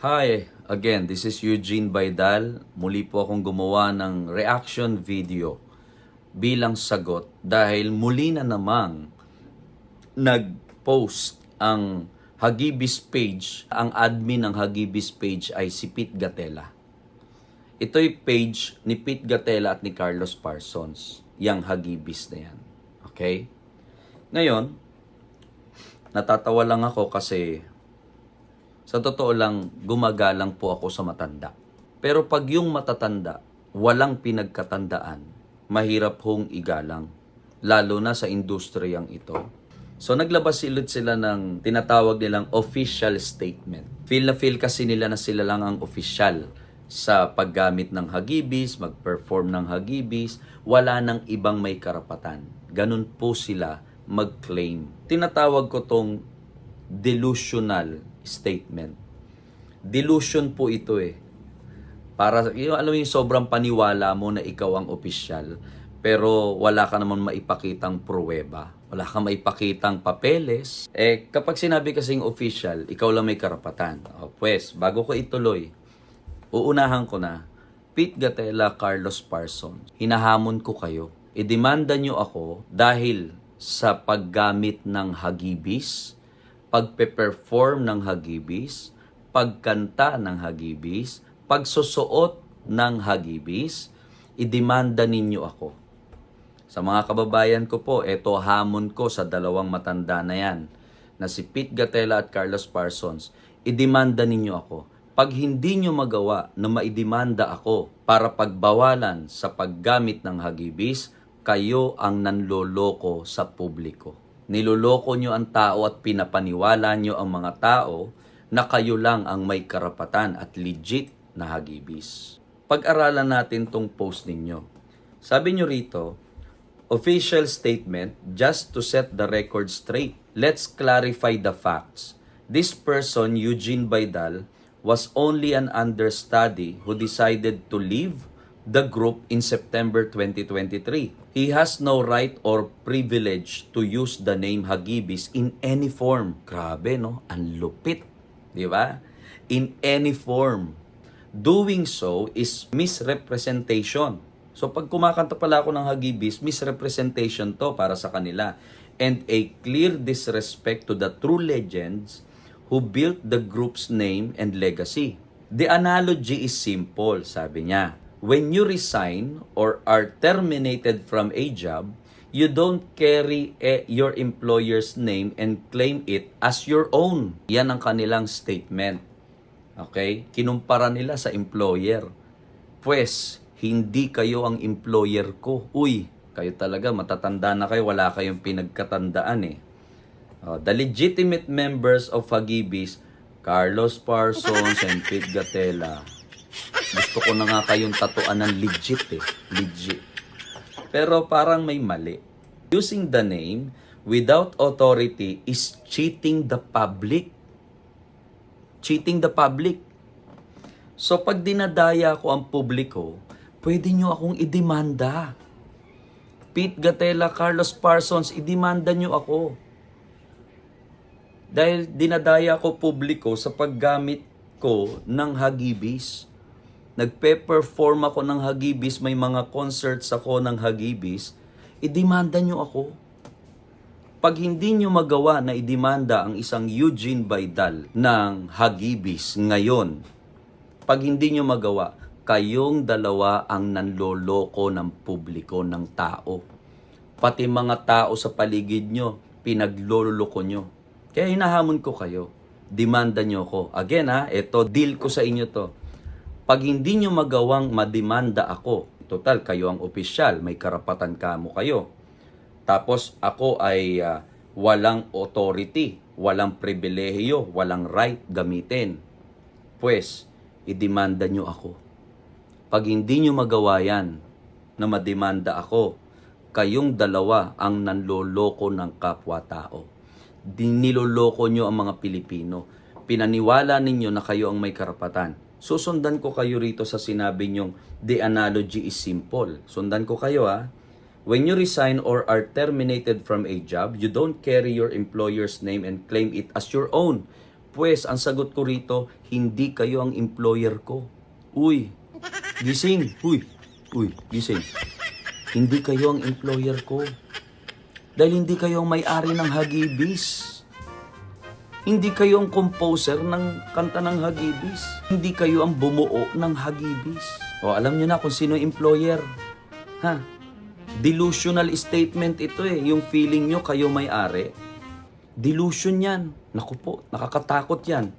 Hi, again, this is Eugene Baidal. Muli po akong gumawa ng reaction video bilang sagot dahil muli na namang nag-post ang Hagibis page. Ang admin ng Hagibis page ay si Pete Gatela. Ito'y page ni Pete Gatela at ni Carlos Parsons. Yang Hagibis na yan. Okay? Ngayon, natatawa lang ako kasi sa totoo lang, gumagalang po ako sa matanda. Pero pag yung matatanda, walang pinagkatandaan, mahirap hong igalang. Lalo na sa industriyang ito. So naglabas silid sila ng tinatawag nilang official statement. Feel na feel kasi nila na sila lang ang official sa paggamit ng hagibis, mag-perform ng hagibis, wala nang ibang may karapatan. Ganun po sila mag-claim. Tinatawag ko tong delusional statement. Delusion po ito eh. Para, yung, alam mo yung sobrang paniwala mo na ikaw ang opisyal, pero wala ka naman maipakitang pruweba. Wala kang maipakitang papeles. Eh, kapag sinabi kasing official, ikaw lang may karapatan. O, pues, bago ko ituloy, uunahan ko na, Pete Gatela, Carlos Parsons, hinahamon ko kayo. Idemanda nyo ako dahil sa paggamit ng hagibis, pagpe-perform ng hagibis, pagkanta ng hagibis, pagsusuot ng hagibis, idemanda ninyo ako. Sa mga kababayan ko po, eto hamon ko sa dalawang matanda na yan, na si Pete Gatela at Carlos Parsons, idemanda ninyo ako. Pag hindi nyo magawa na maidemanda ako para pagbawalan sa paggamit ng hagibis, kayo ang nanloloko sa publiko. Niloloko nyo ang tao at pinapaniwala nyo ang mga tao na kayo lang ang may karapatan at legit na hagibis. Pag-aralan natin tong post ninyo. Sabi nyo rito, official statement just to set the record straight. Let's clarify the facts. This person, Eugene Baidal, was only an understudy who decided to leave the group in September 2023. He has no right or privilege to use the name Hagibis in any form. Grabe, no? Ang lupit. Di ba? In any form. Doing so is misrepresentation. So pag kumakanta pala ako ng Hagibis, misrepresentation to para sa kanila. And a clear disrespect to the true legends who built the group's name and legacy. The analogy is simple, sabi niya. When you resign or are terminated from a job, you don't carry eh, your employer's name and claim it as your own. Yan ang kanilang statement. Okay? Kinumpara nila sa employer. Pues, hindi kayo ang employer ko. Uy, kayo talaga, matatanda na kayo, wala kayong pinagkatandaan eh. Oh, the legitimate members of Hagibis, Carlos Parsons and Pete Gatela. Gusto ko na nga kayong tatuan ng legit eh. Legit. Pero parang may mali. Using the name without authority is cheating the public. Cheating the public. So pag dinadaya ko ang publiko, pwede nyo akong idemanda. Pete Gatela, Carlos Parsons, idemanda nyo ako. Dahil dinadaya ko publiko sa paggamit ko ng hagibis. Nagpe-perform ako ng hagibis, may mga concerts ako ng hagibis, idemanda nyo ako. Pag hindi nyo magawa na idemanda ang isang Eugene Baidal ng hagibis ngayon, pag hindi nyo magawa, kayong dalawa ang nanloloko ng publiko ng tao. Pati mga tao sa paligid nyo, pinagloloko nyo. Kaya hinahamon ko kayo. Demanda nyo ko. Again ha, eto, deal ko sa inyo to. Pag hindi nyo magawang mademanda ako, total, kayo ang opisyal, may karapatan ka mo kayo. Tapos ako ay ah, walang authority, walang pribilehiyo, walang right gamitin. Pues, idemanda nyo ako. Pag hindi nyo magawa yan, na mademanda ako, kayong dalawa ang nanloloko ng kapwa-tao. Di- Niloloko nyo ang mga Pilipino. Pinaniwala ninyo na kayo ang may karapatan. Susundan ko kayo rito sa sinabi nyong the analogy is simple. Sundan ko kayo ha. When you resign or are terminated from a job, you don't carry your employer's name and claim it as your own. Pues, ang sagot ko rito, hindi kayo ang employer ko. Uy, gising. Uy, uy, gising. Hindi kayo ang employer ko. Dahil hindi kayo ang may-ari ng Hagibis. Hindi kayo ang composer ng kanta ng Hagibis. Hindi kayo ang bumuo ng Hagibis. O alam nyo na kung sino yung employer. Ha? Delusional statement ito eh. Yung feeling nyo kayo may-ari. Delusion yan. Naku po, nakakatakot yan.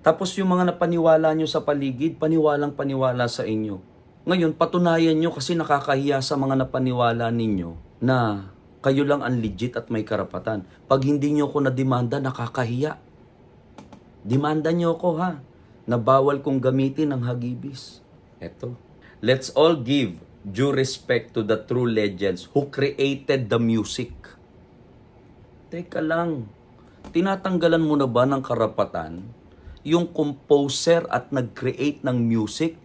Tapos yung mga napaniwala nyo sa paligid, paniwalang paniwala sa inyo. Ngayon, patunayan nyo kasi nakakahiya sa mga napaniwala ninyo na kayo lang ang legit at may karapatan. Pag hindi nyo ko na-demanda, nakakahiya. Demanda nyo ko ha, na bawal kong gamitin ang hagibis. Eto. Let's all give due respect to the true legends who created the music. Teka lang, tinatanggalan mo na ba ng karapatan yung composer at nag-create ng music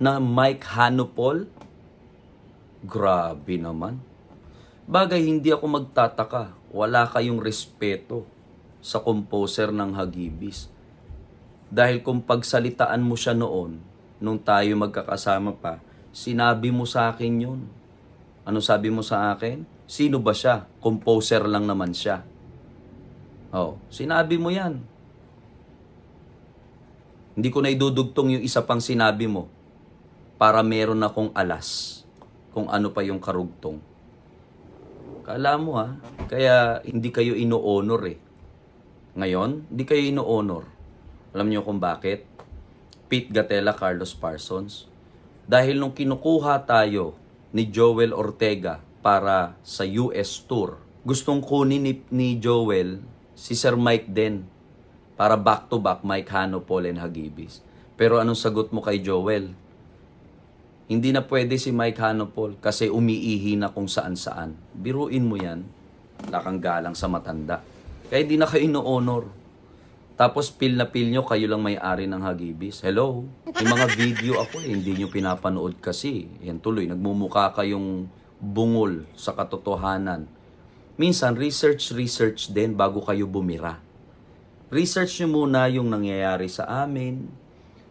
na Mike Hanupol? Grabe naman. Bagay, hindi ako magtataka. Wala kayong respeto sa composer ng Hagibis. Dahil kung pagsalitaan mo siya noon, nung tayo magkakasama pa, sinabi mo sa akin yun. Ano sabi mo sa akin? Sino ba siya? Composer lang naman siya. Oh, sinabi mo yan. Hindi ko na idudugtong yung isa pang sinabi mo para meron akong alas kung ano pa yung karugtong. Kala mo ha, kaya hindi kayo ino-honor eh. Ngayon, hindi kayo ino-honor. Alam niyo kung bakit? Pete Gatela, Carlos Parsons. Dahil nung kinukuha tayo ni Joel Ortega para sa US tour, gustong kunin ni, ni Joel si Sir Mike din para back to back Mike Hano, Paul and Hagibis. Pero anong sagot mo kay Joel? Hindi na pwede si Mike Hanopol kasi umiihi na kung saan saan. Biruin mo yan. Wala kang galang sa matanda. Kaya di na kayo ino-honor. Tapos pil na pil nyo, kayo lang may-ari ng Hagibis. Hello? May mga video ako eh, hindi nyo pinapanood kasi. Yan tuloy, nagmumukha kayong bungol sa katotohanan. Minsan, research-research din bago kayo bumira. Research nyo muna yung nangyayari sa amin,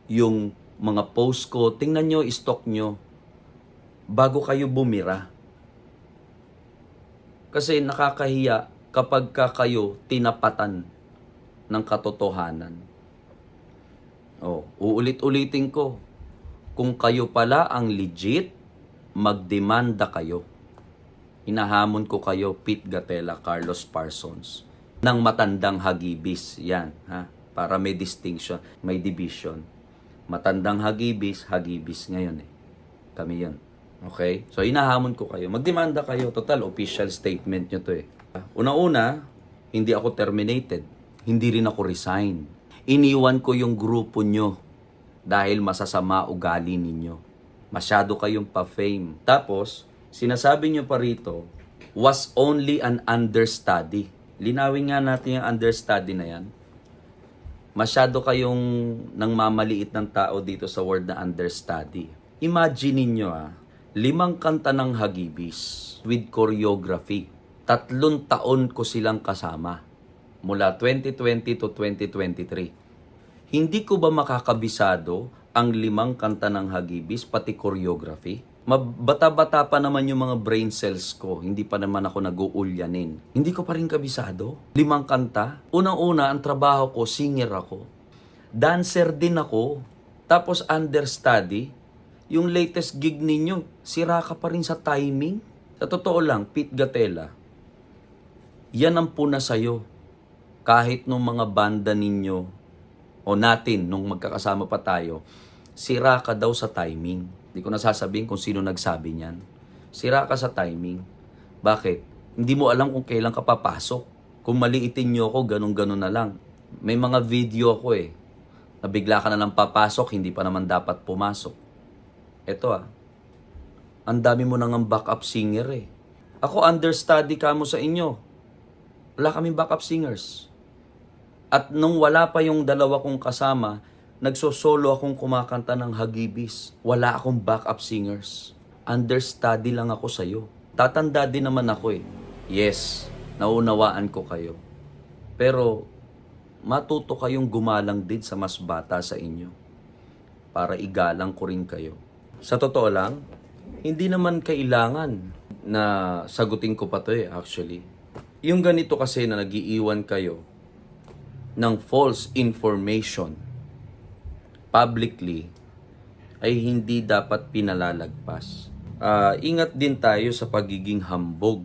yung mga post ko, tingnan nyo, stock nyo, bago kayo bumira. Kasi nakakahiya kapag ka kayo tinapatan ng katotohanan. Oh, uulit-ulitin ko. Kung kayo pala ang legit, magdemanda kayo. Inahamon ko kayo, Pete Gatela, Carlos Parsons, ng matandang hagibis. Yan, ha? Para may distinction, may division. Matandang hagibis, hagibis ngayon eh. Kami yun. Okay? So, inahamon ko kayo. Magdemanda kayo. Total, official statement nyo to eh. Una-una, hindi ako terminated. Hindi rin ako resign. Iniwan ko yung grupo nyo dahil masasama ugali ninyo. Masyado kayong pa-fame. Tapos, sinasabi nyo pa rito, was only an understudy. Linawin nga natin yung understudy na yan masyado kayong nang mamaliit ng tao dito sa word na understudy. Imagine niyo ah, limang kanta ng Hagibis with choreography. Tatlong taon ko silang kasama mula 2020 to 2023. Hindi ko ba makakabisado ang limang kanta ng Hagibis pati choreography? Mabata-bata pa naman yung mga brain cells ko. Hindi pa naman ako nag-uulyanin. Hindi ko pa rin kabisado. Limang kanta. Unang-una, ang trabaho ko, singer ako. Dancer din ako. Tapos understudy. Yung latest gig ninyo, sira ka pa rin sa timing. Sa totoo lang, Pete Gatela, yan ang puna sa'yo. Kahit nung mga banda ninyo, o natin, nung magkakasama pa tayo, sira ka daw sa timing. Hindi ko nasasabihin kung sino nagsabi niyan. Sira ka sa timing. Bakit? Hindi mo alam kung kailan ka papasok. Kung maliitin niyo ako, ganun-ganun na lang. May mga video ako eh. Nabigla ka na lang papasok, hindi pa naman dapat pumasok. Eto ah. Ang dami mo nang backup singer eh. Ako understudy ka mo sa inyo. Wala kaming backup singers. At nung wala pa yung dalawa kong kasama, nagsosolo akong kumakanta ng Hagibis. Wala akong backup singers. Understudy lang ako sa'yo. Tatanda din naman ako eh. Yes, naunawaan ko kayo. Pero, matuto kayong gumalang din sa mas bata sa inyo para igalang ko rin kayo. Sa totoo lang, hindi naman kailangan na sagutin ko pa to eh, actually. Yung ganito kasi na nagiiwan kayo ng false information publicly ay hindi dapat pinalalagpas. Ah, ingat din tayo sa pagiging hambog.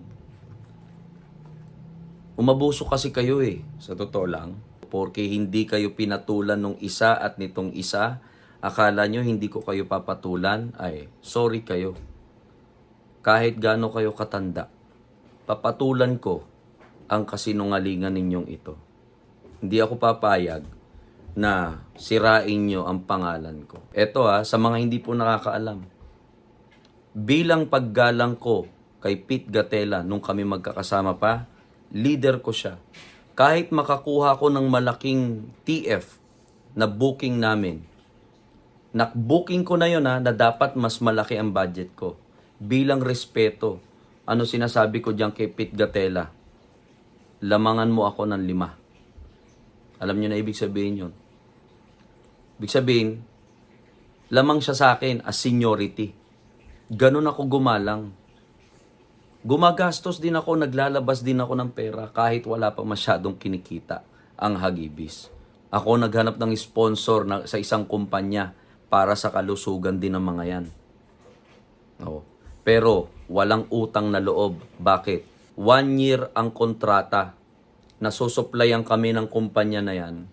Umabuso kasi kayo eh, sa totoo lang. Porque hindi kayo pinatulan nung isa at nitong isa, akala nyo hindi ko kayo papatulan, ay sorry kayo. Kahit gaano kayo katanda, papatulan ko ang kasinungalingan ninyong ito. Hindi ako papayag na sirain nyo ang pangalan ko. Ito ha, sa mga hindi po nakakaalam. Bilang paggalang ko kay Pete Gatela nung kami magkakasama pa, leader ko siya. Kahit makakuha ko ng malaking TF na booking namin, nakbooking ko na yun ha, na dapat mas malaki ang budget ko. Bilang respeto, ano sinasabi ko diyan kay Pete Gatela? Lamangan mo ako ng lima. Alam niyo na ibig sabihin yun. Ibig sabihin, lamang siya sa akin as seniority. Ganun ako gumalang. Gumagastos din ako, naglalabas din ako ng pera kahit wala pa masyadong kinikita ang Hagibis. Ako naghanap ng sponsor na, sa isang kumpanya para sa kalusugan din ng mga yan. Oo. Pero walang utang na loob. Bakit? One year ang kontrata. Nasusuplayan kami ng kumpanya na yan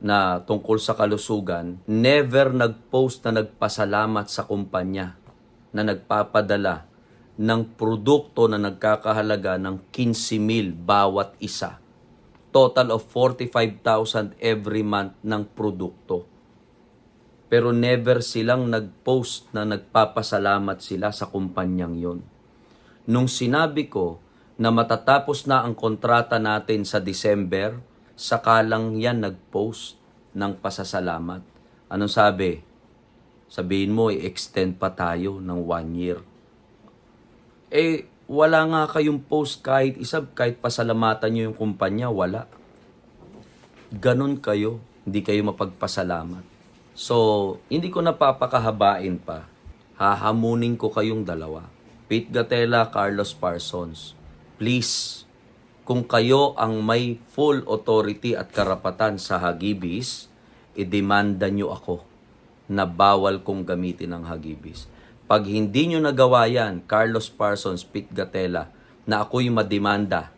na tungkol sa kalusugan, never nag-post na nagpasalamat sa kumpanya na nagpapadala ng produkto na nagkakahalaga ng 15,000 bawat isa. Total of 45,000 every month ng produkto. Pero never silang nag-post na nagpapasalamat sila sa kumpanyang yon. Nung sinabi ko na matatapos na ang kontrata natin sa December, saka lang yan nag-post ng pasasalamat. Anong sabi? Sabihin mo, i-extend pa tayo ng one year. Eh, wala nga kayong post kahit isa, kahit pasalamatan nyo yung kumpanya, wala. Ganon kayo, hindi kayo mapagpasalamat. So, hindi ko napapakahabain pa. Hahamunin ko kayong dalawa. Pete Gatela, Carlos Parsons. Please, kung kayo ang may full authority at karapatan sa Hagibis, idemanda nyo ako na bawal kong gamitin ang Hagibis. Pag hindi nyo nagawa yan, Carlos Parsons, Pete Gatela, na ako'y mademanda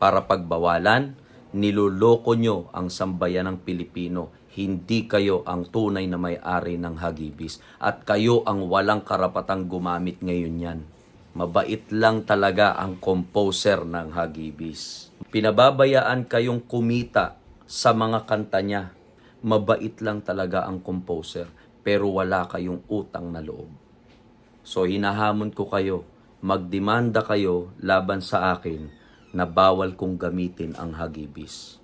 para pagbawalan, niloloko nyo ang sambayan ng Pilipino. Hindi kayo ang tunay na may-ari ng Hagibis. At kayo ang walang karapatang gumamit ngayon yan. Mabait lang talaga ang composer ng Hagibis. Pinababayaan kayong kumita sa mga kanta niya. Mabait lang talaga ang composer, pero wala kayong utang na loob. So hinahamon ko kayo, magdemanda kayo laban sa akin na bawal kong gamitin ang Hagibis.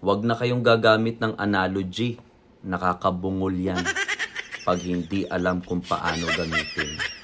Huwag na kayong gagamit ng analogy. Nakakabungol yan pag hindi alam kung paano gamitin.